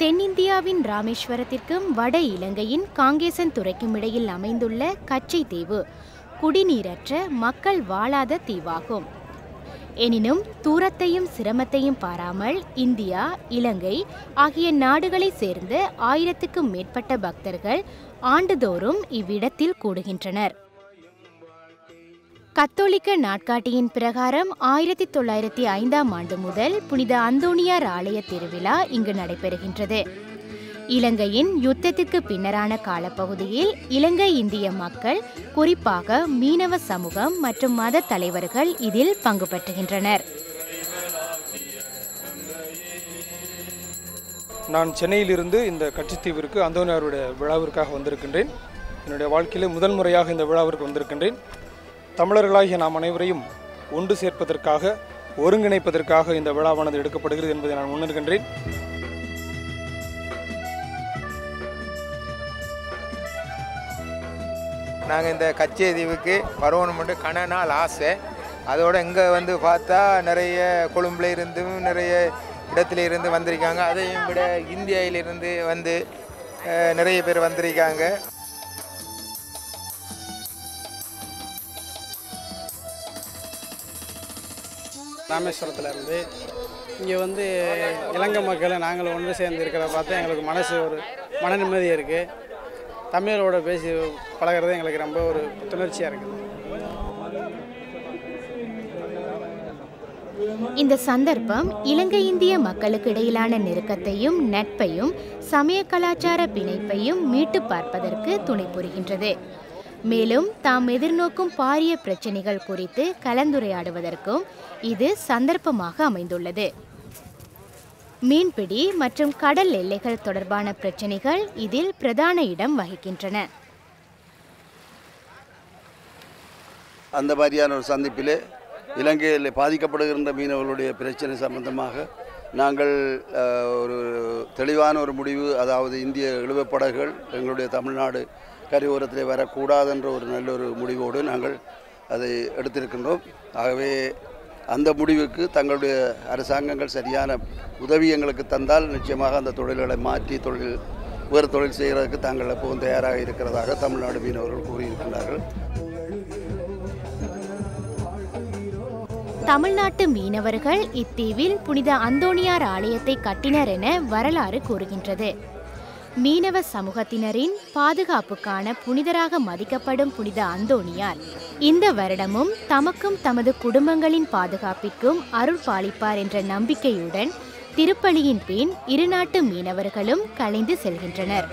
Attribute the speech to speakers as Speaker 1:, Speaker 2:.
Speaker 1: தென்னிந்தியாவின் ராமேஸ்வரத்திற்கும் வட இலங்கையின் காங்கேசன் துறைக்கும் இடையில் அமைந்துள்ள கச்சை தீவு குடிநீரற்ற மக்கள் வாழாத தீவாகும். எனினும் தூரத்தையும் சிரமத்தையும் பாராமல் இந்தியா இலங்கை ஆகிய நாடுகளைச் சேர்ந்த ஆயிரத்துக்கும் மேற்பட்ட பக்தர்கள் ஆண்டுதோறும் இவ்விடத்தில் கூடுகின்றனர். கத்தோலிக்க நாட்காட்டியின் பிரகாரம் ஆயிரத்தி தொள்ளாயிரத்தி ஐந்தாம் ஆண்டு முதல் புனித அந்தோனியார் ஆலய திருவிழா இங்கு நடைபெறுகின்றது. இலங்கையின் யுத்தத்திற்கு பின்னரான காலப்பகுதியில் இலங்கை இந்திய மக்கள் குறிப்பாக மீனவ சமூகம் மற்றும் மத தலைவர்கள் இதில் பங்கு பெற்றுகின்றனர்.
Speaker 2: நான் சென்னையிலிருந்து இந்த கட்சித்தீவிற்கு அந்தோனியாருடைய விழாவிற்காக வந்திருக்கின்றேன். என்னுடைய வாழ்க்கையிலே முதல் முறையாக இந்த விழாவிற்கு வந்திருக்கின்றேன். தமிழர்களாகிய நாம் அனைவரையும் ஒன்று சேர்ப்பதற்காக ஒருங்கிணைப்பதற்காக இந்த விழாவானது எடுக்கப்படுகிறது என்பதை நான் உணர்கின்றேன்.
Speaker 3: நாங்கள் இந்த கச்சே தீவுக்கு வரணுமென்று கன நாள் ஆசை. அதோடு இங்கே வந்து பார்த்தா நிறைய கொழும்புல இருந்தும் நிறைய இடத்துல இருந்து வந்திருக்காங்க. அதையும் விட இந்தியாவிலிருந்து வந்து நிறைய பேர் வந்திருக்காங்க.
Speaker 4: ராமேஸ்வரத்தில் இருந்து இங்கே வந்து இலங்கை மக்களை நாங்கள் ஒன்று சேர்ந்து இருக்கிறத பார்த்தா எங்களுக்கு மனசு ஒரு மன நிம்மதியாக இருக்குது தமிழரோட பேசி பழகிறது எங்களுக்கு ரொம்ப ஒரு புத்துணர்ச்சியாக இருக்குது
Speaker 1: இந்த சந்தர்ப்பம் இலங்கை இந்திய மக்களுக்கு இடையிலான நெருக்கத்தையும் நட்பையும் சமய கலாச்சார பிணைப்பையும் மீட்டு பார்ப்பதற்கு துணை புரிகின்றது. மேலும் தாம் எதிர்நோக்கும் பாரிய பிரச்சினைகள் குறித்து கலந்துரையாடுவதற்கும் இது சந்தர்ப்பமாக அமைந்துள்ளது. மீன்பிடி மற்றும் கடல் எல்லைகள் தொடர்பான பிரச்சனைகள் இதில் பிரதான இடம் வகிக்கின்றன.
Speaker 5: அந்த மாதிரியான ஒரு சந்திப்பிலே இலங்கையில் பாதிக்கப்படுகின்ற மீனவர்களுடைய பிரச்சனை சம்பந்தமாக நாங்கள் ஒரு தெளிவான ஒரு முடிவு அதாவது இந்திய இழுவப்படகுகள் எங்களுடைய தமிழ்நாடு கரையோரத்தில் வரக்கூடாதென்ற ஒரு நல்ல ஒரு முடிவோடு நாங்கள் அதை எடுத்திருக்கின்றோம். ஆகவே அந்த முடிவுக்கு தங்களுடைய அரசாங்கங்கள் சரியான உதவி எங்களுக்கு தந்தால் நிச்சயமாக அந்த தொழில்களை மாற்றி தொழில் வேறு தொழில் செய்கிறதுக்கு தாங்கள் எப்பவும் தயாராக இருக்கிறதாக தமிழ்நாடு மீனவர்கள் கூறியிருக்கின்றார்கள்.
Speaker 1: தமிழ்நாட்டு மீனவர்கள் இத்தீவில் புனித அந்தோணியார் ஆலயத்தை கட்டினர் என வரலாறு கூறுகின்றது. மீனவ சமூகத்தினரின் பாதுகாப்புக்கான புனிதராக மதிக்கப்படும் புனித அந்தோணியார். இந்த வருடமும் தமக்கும் தமது குடும்பங்களின் பாதுகாப்பிற்கும் அருள் பாலிப்பார் என்ற நம்பிக்கையுடன் திருப்பலியின் பின் இருநாட்டு மீனவர்களும் கலைந்து செல்கின்றனர்.